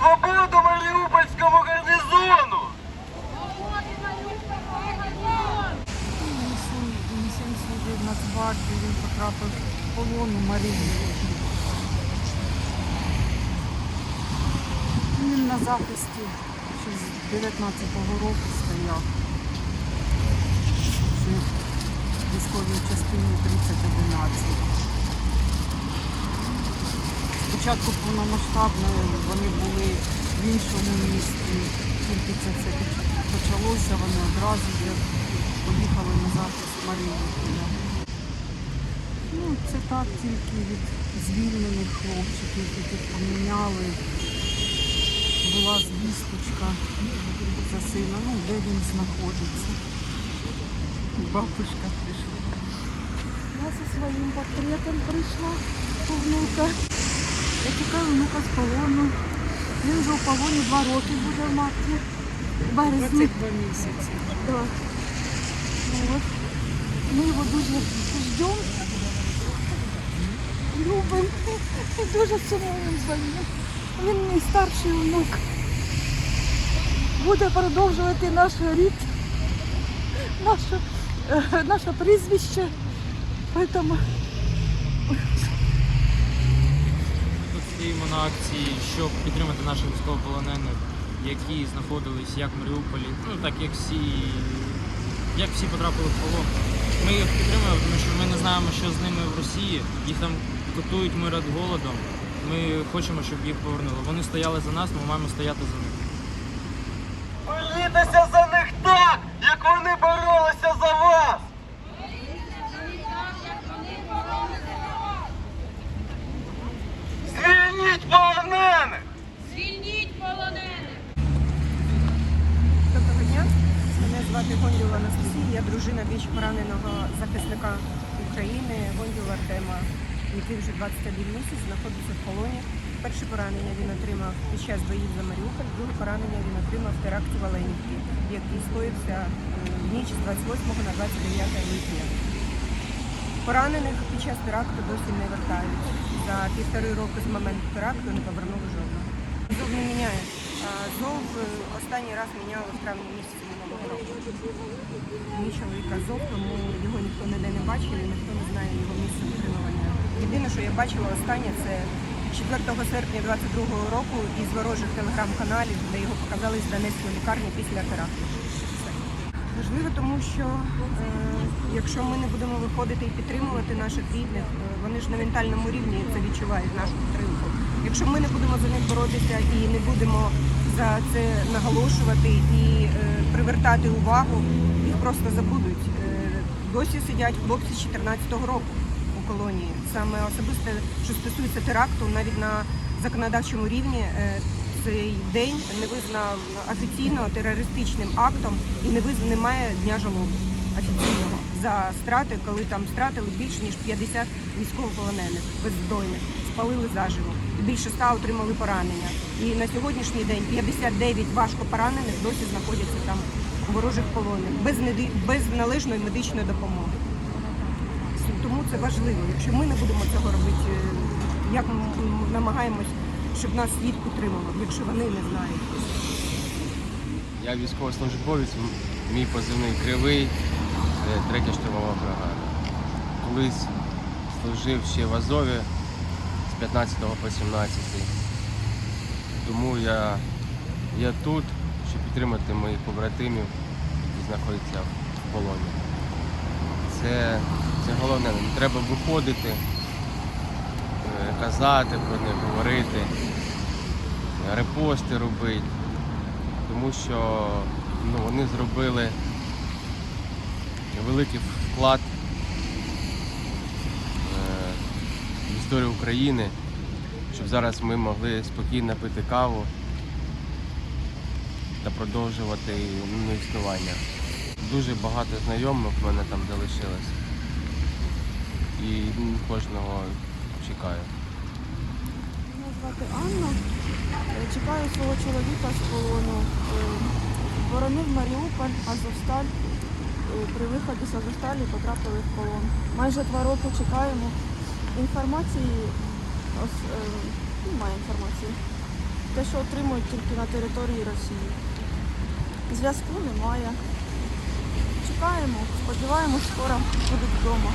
Свободу Маріупольському гарнізону! Нацгвардії, він потрапив в полон Маріуполі. Він на захисті ще з 19-го року стояв. В військовій частині 3011. Спочатку повномасштабної вони були в іншому місті, тільки це все почалося, вони одразу поїхали на захист Маріуполя. Ну, це так тільки від звільнених хлопчиків, яких поміняли. Була звісточка за сина, ну де він знаходиться. Бабушка прийшла. Я зі своїм портретом прийшла внука. Я чекаю внука з полону. Він вже у полоні два роки буде в марті. В березні. місяці. Да. Вот. Мы его дуже ждем. Любим. І дуже сумуємо за ним. Він мій старший внук. Буде продовжувати наш рід, наше, е, наше прізвище. Поэтому Тут стоїмо на акції, щоб підтримати наших військовополонених, які знаходились як в Маріуполі, ну так як всі, як всі потрапили в полон. Ми їх підтримуємо, тому що ми не знаємо, що з ними в Росії. Їх там готують мирот голодом. Ми хочемо, щоб їх повернули. Вони стояли за нас, ми маємо стояти за них. Борітеся за них так, як вони звати Гонділ Анастасія, я дружина пораненого захисника України Гонділа Артема, який вже 21 місяць знаходиться в полоні. Перше поранення він отримав під час боїв за Маріуполь, друге поранення він отримав в теракті в який скоївся ніч з 28 на 29 липня. Поранених під час теракту досі не вертають. За півтори роки з моменту теракту не повернули жодного. Зов не міняє. Е, останній раз міняли в травні місяці минулого року. Мій чоловік Азов, тому його ніхто ніде не бачив і ніхто не знає його місце утримування. Єдине, що я бачила останнє, це 4 серпня 22-го року із ворожих телеграм-каналів, де його показали з Донецької лікарні після теракту. Важливо, тому що е, якщо ми не будемо виходити і підтримувати наших рідних, е, вони ж на ментальному рівні це відчувають нашу підтримку. Якщо ми не будемо за них боротися і не будемо за це наголошувати і е, привертати увагу, їх просто забудуть. Е, досі сидять хлопці з 14-го року у колонії. Саме особисте, що стосується теракту, навіть на законодавчому рівні. е, цей день не визнав офіційно терористичним актом і не визнав, немає дня жалоби офіційного за страти, коли там стратили більше ніж 50 військовополонених безздойних, спалили заживо. Більше 100 отримали поранення. І на сьогоднішній день 59 важко поранених досі знаходяться там у ворожих полонах без, без належної медичної допомоги. Тому це важливо. Якщо ми не будемо цього робити, е, як ми намагаємось, щоб нас світ підтримував, якщо вони не знають. Я військовослужбовець, мій позивний кривий, третя штурмова бригада. Колись служив ще в Азові з 15 по 17. Тому я, я тут, щоб підтримати моїх побратимів, які знаходяться в полоні. Це, це головне, не треба виходити, е, казати про них, говорити, репости робити тому що ну, вони зробили великий вклад е, в історію України, щоб зараз ми могли спокійно пити каву та продовжувати ну, існування. Дуже багато знайомих в мене там залишилось. І кожного чекаю. Мене звати Анна. Е, Чекаю свого чоловіка з полону. Е, Боронив Маріуполь, Азовсталь. При виході з Азовсталі потрапили в полон. Майже два роки чекаємо. Інформації ос- е, немає інформації. те, що отримують тільки на території Росії. Зв'язку немає. Чекаємо, сподіваємось, скоро будуть вдома.